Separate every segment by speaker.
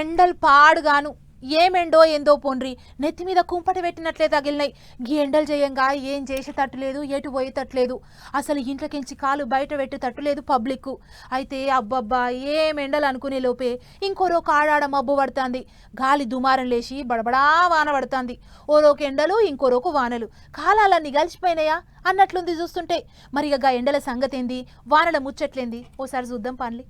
Speaker 1: ఎండలు పాడుగాను. ఏమెండో ఏందో పోన్రి. నెత్తి మీద కుంపటి పెట్టినట్లే తగిలినాయి. గీ ఎండలు చేయంగా ఏం చేసేటట్టు లేదు ఎటు పోయేటట్లేదు అసలు ఇంట్లోకించి కాలు బయట పెట్టేటట్టు లేదు పబ్లిక్ అయితే అబ్బబ్బా ఏం ఎండలు అనుకునే లోపే ఇంకోరో కాడాడ మబ్బు పడుతుంది. గాలి దుమారం లేచి బడబడా వాన పడుతుంది. ఓరోకు ఎండలు ఇంకోరోకు వానలు. కాలాలన్నీ కలిసిపోయినాయా అన్నట్లుంది చూస్తుంటే. మరి ఇక గా ఎండల సంగతి ఏంది వానల ముచ్చట్లేంది? ఓసారి చూద్దాం పనులు.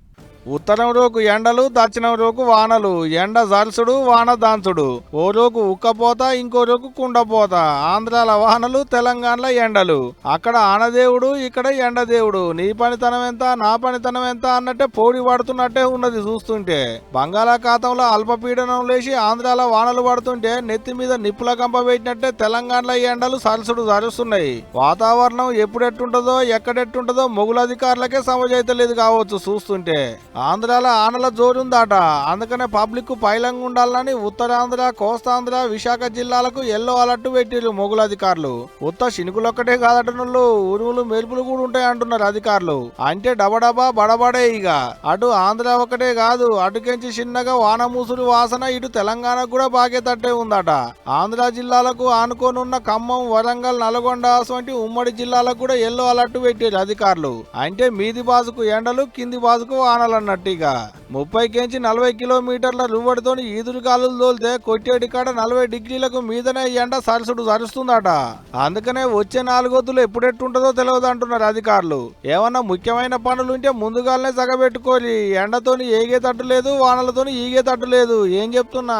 Speaker 2: ఉత్తరం రోకు ఎండలు దక్షిణం రోకు వానలు. ఎండ జల్సుడు వాన దాంచుడు. ఓ రోకు ఉక్కపోత ఇంకో రోకు కుండపోత. ఆంధ్రాల వానలు తెలంగాణలో ఎండలు. అక్కడ ఆనదేవుడు ఇక్కడ ఎండదేవుడు. నీ పనితనం ఎంత నా పనితనం ఎంత అన్నట్టే పోడి పడుతున్నట్టే ఉన్నది చూస్తుంటే. బంగాళాఖాతంలో అల్పపీడనం లేచి ఆంధ్రాల వానలు పడుతుంటే నెత్తి మీద నిప్పుల కంప పెట్టినట్టే తెలంగాణలో ఎండలు సరసుడు జరుస్తున్నాయి వాతావరణం ఎప్పుడెట్టుంటుందో ఎక్కడెట్టుంటుందో మొగుల అధికారులకే సమజైతలేదు కావచ్చు చూస్తుంటే. ఆంధ్రాల ఆనల జోరుందాట. అందుకనే పబ్లిక్ పైలంగా ఉండాలని ఉత్తరాంధ్ర కోస్తాంధ్ర విశాఖ జిల్లాలకు ఎల్లో అలర్ట్ పెట్టిరు మొగుల అధికారులు. ఉత్త శినుకులొక్కటే కాదటనులు ఉరుములు మెరుపులు కూడా ఉంటాయి అంటున్నారు అధికారులు. అంటే డబడబా బడబడే ఇక అటు ఆంధ్ర ఒకటే కాదు అటుకెంచి చిన్నగా వానమూసులు వాసన ఇటు తెలంగాణకు కూడా బాగేటట్టే ఉందట. ఆంధ్ర జిల్లాలకు ఆనుకోనున్న ఖమ్మం వరంగల్ నల్గొండ వంటి ఉమ్మడి జిల్లాలకు కూడా ఎల్లో అలర్ట్ పెట్టారు అధికారులు. అంటే మీది బాజుకు ఎండలు కింది బాజుకు వానలు అన్నట్టు ఇక ముప్పై కేంచి నలభై కిలోమీటర్ల రువ్వడితో ఈదురు గాలులు తోలితే కొట్టేటి కాడ నలభై డిగ్రీలకు మీదనే ఎండ సరసుడు సరుస్తుందట. అందుకనే వచ్చే నాలుగొద్దులు ఎప్పుడెట్టుంటుందో తెలియదు అంటున్నారు అధికారులు. ఏమన్నా ముఖ్యమైన పనులుంటే ముందుగానే సగబెట్టుకోలి ఎండతోని ఏగేటట్టు లేదు వానలతోని ఈగేటట్టు లేదు. ఏం చెప్తున్నా?